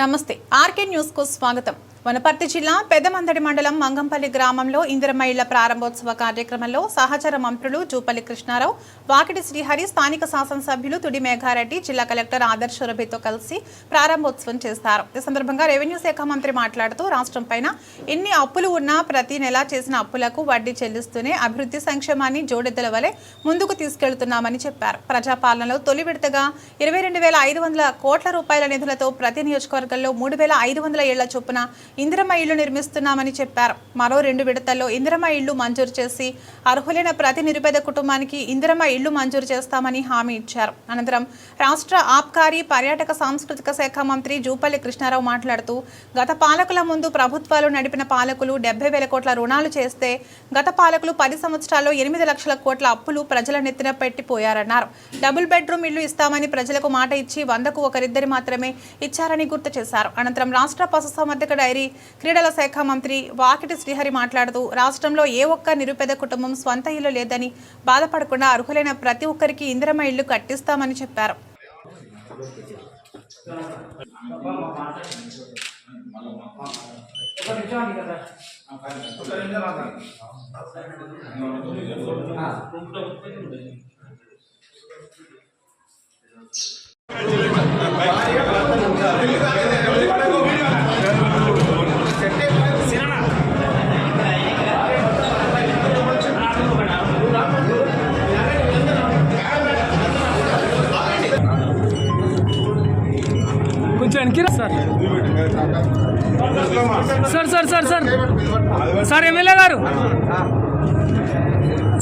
నమస్తే ఆర్కే న్యూస్కు స్వాగతం. వనపర్తి జిల్లా పెదమందడి మండలం మంగంపల్లి గ్రామంలో ఇందిరమ్మ ఇళ్ళ ప్రారంభోత్సవ కార్యక్రమంలో సహచర మంత్రులు జూపల్లి కృష్ణారావు వాకిటి శ్రీహరి స్థానిక శాసనసభ్యులు తుడి మేఘారెడ్డి జిల్లా కలెక్టర్ ఆదర్శ రబితో కలిసి ప్రారంభోత్సవం చేస్తారు. ఈ సందర్భంగా రెవెన్యూ శాఖ మంత్రి మాట్లాడుతూ రాష్ట్రం పైన ఎన్ని అప్పులు ఉన్నా ప్రతి నెలా చేసిన అప్పులకు వడ్డీ చెల్లిస్తూనే అభివృద్ధి సంక్షేమాన్ని జోడెద్దల వలె ముందుకు తీసుకెళ్తున్నామని చెప్పారు. ప్రజాపాలనలో తొలి విడతగా ఇరవై రెండు వేల ఐదు వందల కోట్ల రూపాయల నిధులతో ప్రతి నియోజకవర్గంలో మూడు వేల ఐదు వందల ఏళ్ళ చొప్పున ఇందిరమ్మ ఇళ్ళు నిర్మిస్తున్నామని చెప్పారు. మరో రెండు విడతల్లో ఇందిరమ్మ ఇళ్ళు మంజూరు చేసి అర్హులైన ప్రతి నిరుపేద కుటుంబానికి ఇందిరమ్మ ఇళ్ళు మంజూరు చేస్తామని హామీ ఇచ్చారు. అనంతరం రాష్ట్ర ఆబ్కారీ పర్యాటక సాంస్కృతిక శాఖ మంత్రి జూపల్లి కృష్ణారావు మాట్లాడుతూ గత పాలకుల ముందు ప్రభుత్వాలు నడిపిన పాలకులు డెబ్బై వేల కోట్ల రుణాలు చేస్తే గత పాలకులు పది సంవత్సరాల్లో ఎనిమిది లక్షల కోట్ల అప్పులు ప్రజల నెత్తిన పెట్టిపోయారన్నారు. డబుల్ బెడ్రూమ్ ఇళ్ళు ఇస్తామని ప్రజలకు మాట ఇచ్చి వందకు ఒకరిద్దరి మాత్రమే ఇచ్చారని గుర్తు చేశారు. అనంతరం రాష్ట్ర పశుసంవర్ధక డైరీ క్రీడల శాఖ మంత్రి వాకిటి శ్రీహరి మాట్లాడుతూ రాష్ట్రంలో ఏ ఒక్క నిరుపేద కుటుంబం స్వంత ఇల్లు లేదని బాధపడకుండా అర్హులైన ప్రతి ఒక్కరికి ఇందిరమ్మ ఇల్లు కట్టిస్తామని చెప్పారు. కొంచెం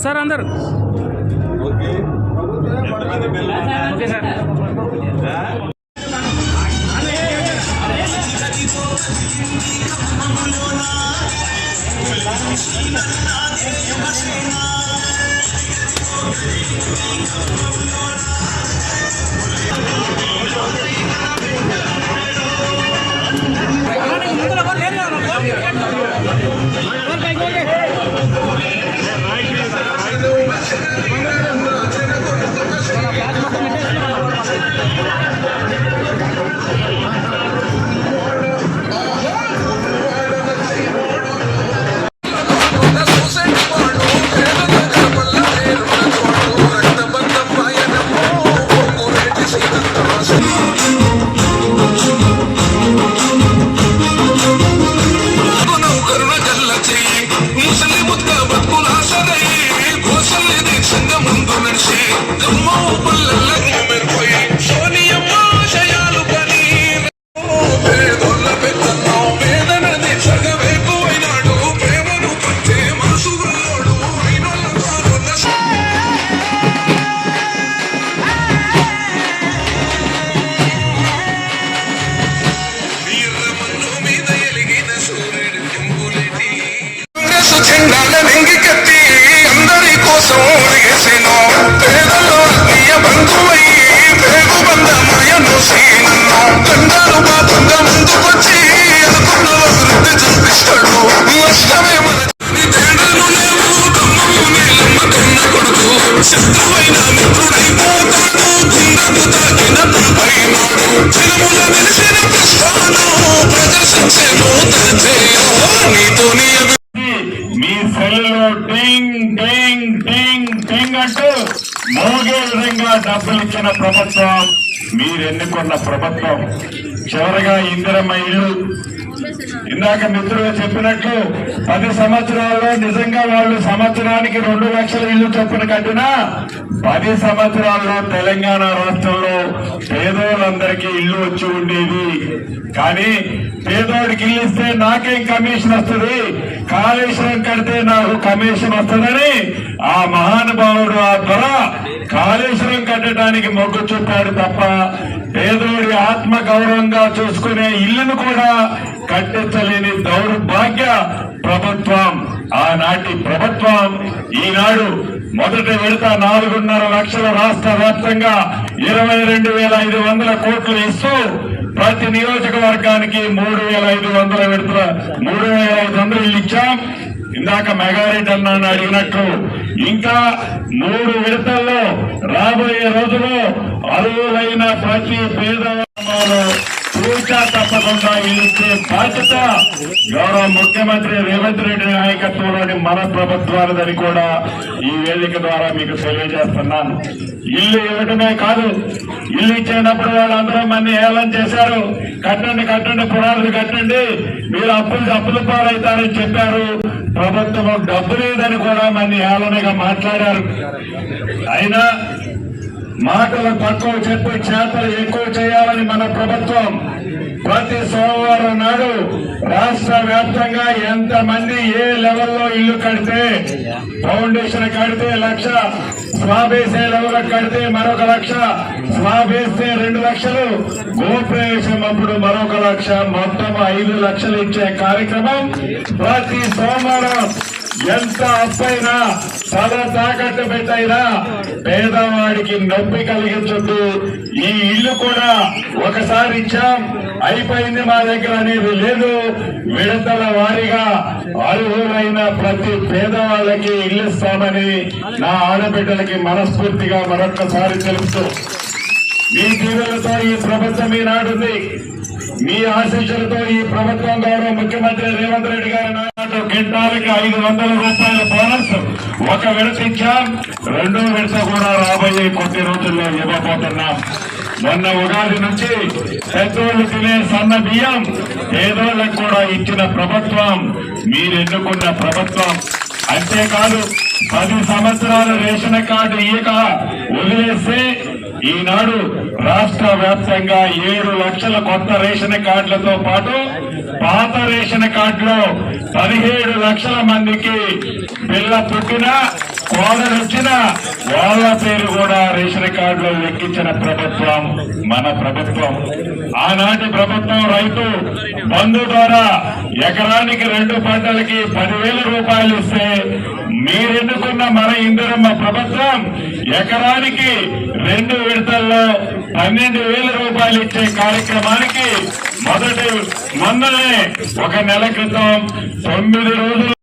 సార్ అందరు. Okay sir. కరుణ మీ సెల్లో టింగ్ టింగ్ టింగ్ టింగ్ అంటూ మోగే విధంగా డబ్బులు ఇచ్చిన ప్రభుత్వం మీరు ఎన్నుకున్న ప్రభుత్వం చివరగా ఇందిరమ్మ ఇల్లు. ఇందాక మిత్రులు చెప్పినట్లు పది సంవత్సరాల్లో నిజంగా వాళ్ళు సంవత్సరానికి రెండు లక్షల ఇల్లు చొప్పున కట్టినా పది సంవత్సరాల్లో తెలంగాణ రాష్ట్రంలో పేదోళ్ళందరికీ ఇల్లు వచ్చి ఉండేది. కానీ పేదోడికి ఇల్లు ఇస్తే నాకేం కమిషన్ వస్తుంది? కాళేశ్వరం కడితే నాకు కమిషన్ వస్తుందని ఆ మహానుభావుడు ఆ త్వర కాళేశ్వరం కట్టడానికి మొగ్గు చూపాడు తప్ప పేదోడి ఆత్మ గౌరవంగా చూసుకునే ఇల్లును కూడా కట్టించలేని దౌర్భాగ్య ప్రభుత్వం ఆనాటి ప్రభుత్వం ఈనాడు మొదటి విడత నాలుగున్నర లక్షల రాష్ట్ర వ్యాప్తంగా ఇరవై రెండు వేల ఐదు వందల కోట్లు ఇస్తూ ప్రతి నియోజకవర్గానికి మూడు వేల ఐదు వందల విడతల మూడు వేల ఐదు వందలు ఇచ్చాం. ఇందాక మెగారెడ్డి అన్నాను అడిగినట్లు ఇంకా మూడు విడతల్లో రాబోయే రోజుల్లో అర్హులైన ప్రతి పేద తూచా తప్పకుండా ఇచ్చే బాధ్యత గౌరవ ముఖ్యమంత్రి రేవంత్ రెడ్డి నాయకత్వంలోని మన ప్రభుత్వాలదని కూడా ఈ వేదిక ద్వారా మీకు తెలియజేస్తున్నాను. ఇల్లు ఇవ్వటమే కాదు ఇల్లు ఇచ్చేటప్పుడు వాళ్ళందరూ మన ఏలం చేశారు. కట్టండి కట్టండి పురాణాలు కట్టండి. మీరు అప్పులు అప్పుల పాలవుతారని చెప్పారు. ప్రభుత్వం డబ్బు లేదని కూడా మంది ఏలనగా మాట్లాడారు. అయినా మాటలు తక్కువ చెప్పి చేతలు ఎక్కువ చేయాలని మన ప్రభుత్వం ప్రతి సోమవారం నాడు రాష్ట్ర వ్యాప్తంగా ఎంత మంది ఏ లెవెల్లో ఇల్లు కడితే ఫౌండేషన్ కడితే లక్ష స్లాబ్ లెవెల్ కడితే మరొక లక్ష స్లాబ్ రెండు లక్షలు గోప్రవేశం అప్పుడు మరొక లక్ష మొత్తం ఐదు లక్షలు ఇచ్చే కార్యక్రమం ప్రతి సోమవారం ఎంత అప్పైనా తల తాకట్టు పెట్టైనా పేదవాడికి నొప్పి కలిగించొద్దు ఈ ఇల్లు కూడా ఒకసారి ఇచ్చాం. అయిపోయింది మా దగ్గర అనేది లేదు. విడతల వారీగా అర్హులైన ప్రతి పేదవాళ్ళకి ఇల్లు ఇస్తామని నా ఆడబిడ్డలకి మనస్ఫూర్తిగా మరొక్కసారి తెలుపుతూ మీ దీవులతో ఈ ప్రభుత్వం ఈనాడుంది. మీ ఆశీస్సులతో ఈ ప్రభుత్వం గౌరవ ముఖ్యమంత్రి రేవంత్ రెడ్డి గారి నాడు కింటాలకి ఐదు వందల రూపాయల బోనస్ ఒక విడత ఇచ్చాం. రెండో విడత కూడా రాబోయే కొద్ది రోజుల్లో ఇవ్వబోతున్నాం. మొన్న ఉగాది నుంచి పెద్దోళ్ళు తినే సన్న బియ్యం పేదోళ్ళకు కూడా ఇచ్చిన ప్రభుత్వం. మీరు ఎన్నుకున్న ప్రభుత్వం. అంతేకాదు పది సంవత్సరాల రేషన్ కార్డు ఇయ్యక వదిలేస్తే ఈనాడు రాష్ట్ర వ్యాప్తంగా ఏడు లక్షల కొత్త రేషన్ కార్డులతో పాటు పాత రేషన్ కార్డులో పదిహేడు లక్షల మందికి పిల్ల పుట్టిన కోడలు వచ్చిన వాళ్ళ పేరు కూడా రేషన్ కార్డులో లెక్కించిన ప్రభుత్వం మన ప్రభుత్వం. ఆనాటి ప్రభుత్వం రైతు బంధు ద్వారా ఎకరానికి రెండు పంటలకి పదివేల రూపాయలు ఇస్తే మీరెన్నుకున్న మన ఇందిరమ్మ ప్రభుత్వం ఎకరానికి రెండు విడతల్లో పన్నెండు వేల రూపాయలు ఇచ్చే కార్యక్రమానికి మొదటి మొన్ననే ఒక నెల క్రితం తొమ్మిది రోజులు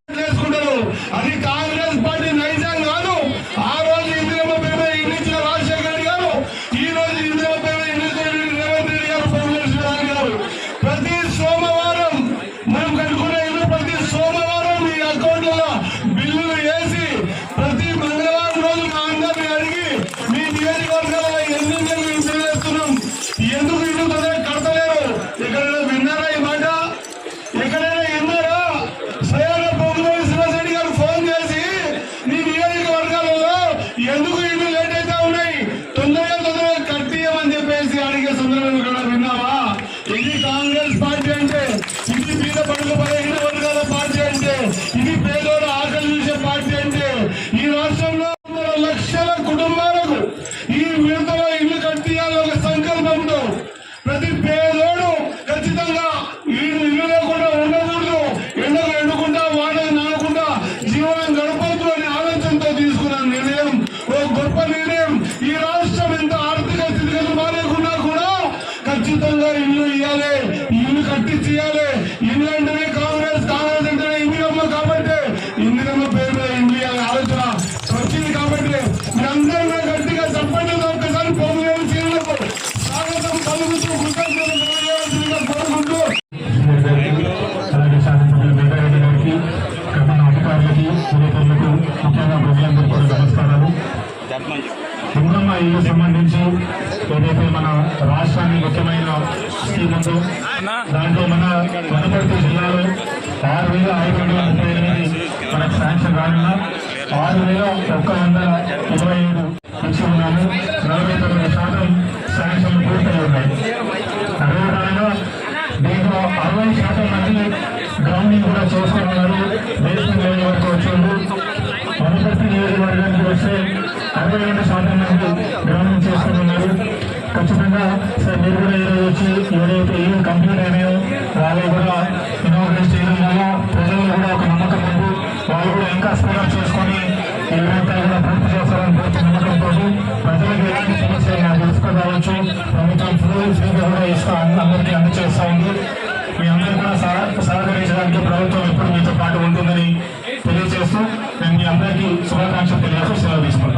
ఇంద్రమ్మ సంబంధించి ఏదైతే మన రాష్ట్రానికి ముఖ్యమైన స్కీమ్ ఉందో దాంట్లో మన వనపర్తి జిల్లాలో ఆరు వేల ఐదు వందల ముప్పై ఎనిమిది మనకు శాంక్షన్ రానున్న ఆరు వేల ఒక్క వందల ఇరవై ఏడు ఇచ్చి ఉన్నాము నలభై తొమ్మిది శాతం శాంక్షన్లు పూర్తయి ఉన్నాయి. అదేవిధంగా దీంట్లో అరవై శాతం అరవై రెండు శాతం మంది ఖచ్చితంగా సార్ మీరు కూడా ఈరోజు వచ్చి ఏదైతే ఏం కంప్లీట్ అయినాయో వాళ్ళు కూడా ఇనాగ్రేట్ చేయడం వల్ల ప్రజల్లో కూడా ఒక నమ్మకం ఉంది. వాళ్ళు కూడా ఇంకా స్పీడప్ చేసుకొని ఏదైతే కూడా పూర్తి చేస్తారని పూర్తి నమ్మకంతో ప్రజలకు ఎలాంటి సమస్యలు నాకు తెలుసుకోవచ్చు. ప్రభుత్వం ఫ్రీ ఫ్రీగా కూడా ఇస్తా అందరికీ అందజేస్తా ఉంది. మీ అందరూ కూడా సహ- సహకరించడానికి ప్రభుత్వం ఎప్పుడు మీతో పాటు ఉంటుందని తెలియజేస్తూ నేను మీ అందరికీ శుభాకాంక్షలు తెలియజేస్తూ సెలవు తీసుకుంటాను